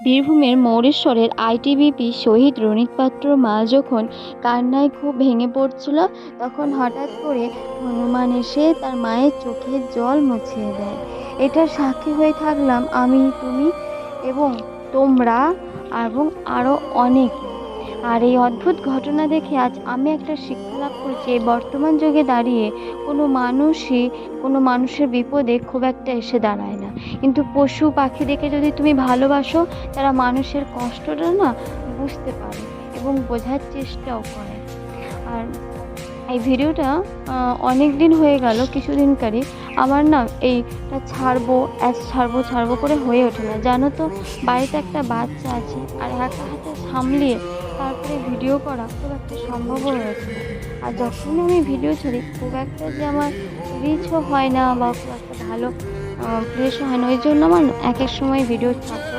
বীরভূমের মৌরেশ্বরের আইটিবিপি শহীদ রণিত পাত্র মা যখন কান্নায় খুব ভেঙে পড়ছিল, তখন হঠাৎ করে হনুমান এসে তার মায়ের চোখের জল মুছিয়ে দেয়। এটার সাক্ষী হয়ে থাকলাম আমি, তুমি এবং তোমরা এবং আরও অনেকে। আর এই অদ্ভুত ঘটনা দেখে আজ আমি একটা শিক্ষা লাভ করছি বর্তমান যুগে দাঁড়িয়ে কোনো মানুষই, কোনো মানুষের বিপদে খুব একটা এসে দাঁড়ায় না। কিন্তু পশু পাখি দেখে যদি তুমি ভালোবাসো, তারা মানুষের কষ্টটা না বুঝতে পারে এবং বোঝার চেষ্টাও করে। আর এই ভিডিওটা অনেক দিন হয়ে গেল কিছুদিনকারই আমার না এইটা ছাড়বো অ্যাজ ছাড়বো ছাড়বো করে হয়ে ওঠে না। জানো তো, বাড়িতে একটা বাচ্চা আছে, আর একা হাতে সামলিয়ে তারপরে ভিডিও করা খুব একটা সম্ভবও হয়েছে আর যখনই আমি ভিডিও ছাড়ি, খুব একটা যে আমার রিচও হয় না বা খুব একটা ভালো প্লেসও হয় না। ওই জন্য আমার এক এক সময় ভিডিও ছাড়তেও